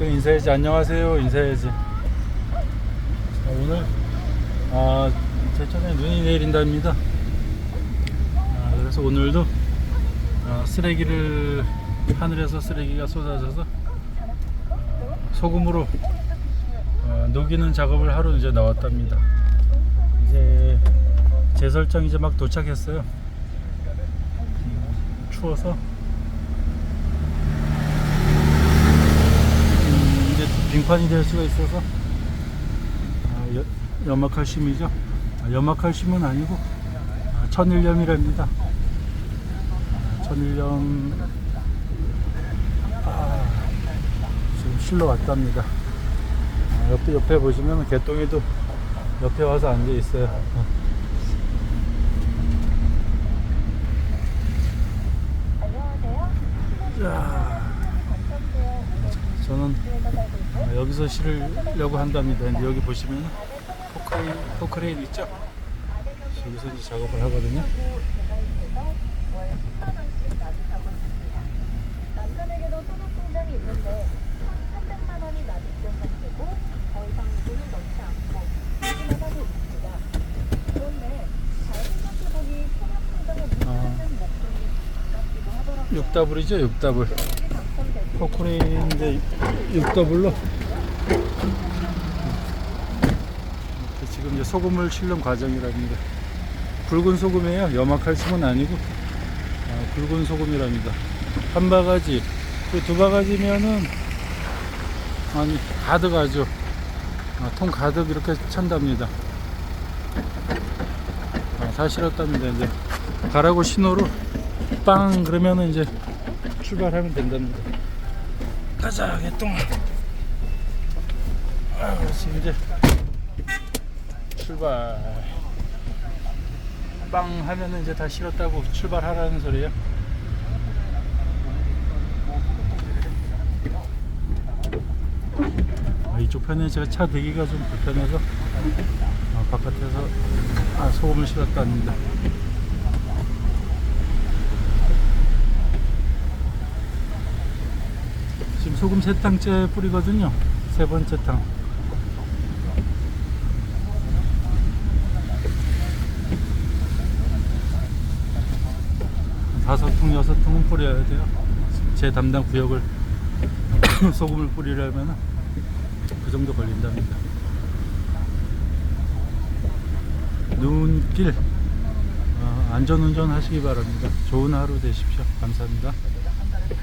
또 인사해야지. 안녕하세요. 인사해야지. 자, 오늘 아 제천에 눈이 내린답니다. 아, 그래서 오늘도 아, 쓰레기를 하늘에서 쓰레기가 쏟아져서 아, 소금으로 아, 녹이는 작업을 하러 이제 나왔답니다. 이제 제설장 이제 막 도착했어요. 음, 추워서 빙판이 될 수가 있어서 아, 여, 염화칼슘이죠. 아, 염화칼슘은 아니고 아, 천일염이랍니다. 아, 천일염 아, 지금 실러 왔답니다. 아, 옆에 옆에 보시면 개똥이도 옆에 와서 앉아 있어요. 어. 자, 저는 아, 여기서 실으려고 한답니다. 근데 여기 보시면 포크레인, 포크레인 있죠? 여기서 이제 작업을 하거든요. 남편에게도 소득 통장이 있는데 300만 원이 납입된 상태고 더 이상 돈을 넣지 않고 유지만 하고 있습니다. 그런데 잘 생각해보니 소득 통장에 아. 문제는 목돈이 가깝기도 하더라고요. 육다블이죠, 육다블. 혹시 당첨되고 포크레인인데 육더블로 지금 이제 소금을 실는 과정이랍니다. 굵은 소금이에요. 염화칼슘은 아니고 아, 굵은 소금이랍니다. 한 바가지, 그두 바가지면은 아니 가득 하죠. 아, 통 가득 이렇게 찬답니다. 아, 다 실었답니다. 이제 가라고 신호로 빵 그러면은 이제 출발하면 된답니다. 가자 개똥. 아 그렇지 이제 출발. 빵 하면은 이제 다 실었다고 출발하라는 소리예요. 아, 이쪽 편에 제가 차 대기가 좀 불편해서 아, 바깥에서 아, 소금을 실었답니다 지금 소금 세 탕째 뿌리거든요. 세 번째 탕. 다섯 통, 여섯 통은 뿌려야 돼요. 제 담당 구역을 소금을 뿌리려면 그 정도 걸린답니다. 눈길 어, 안전운전 하시기 바랍니다. 좋은 하루 되십시오. 감사합니다.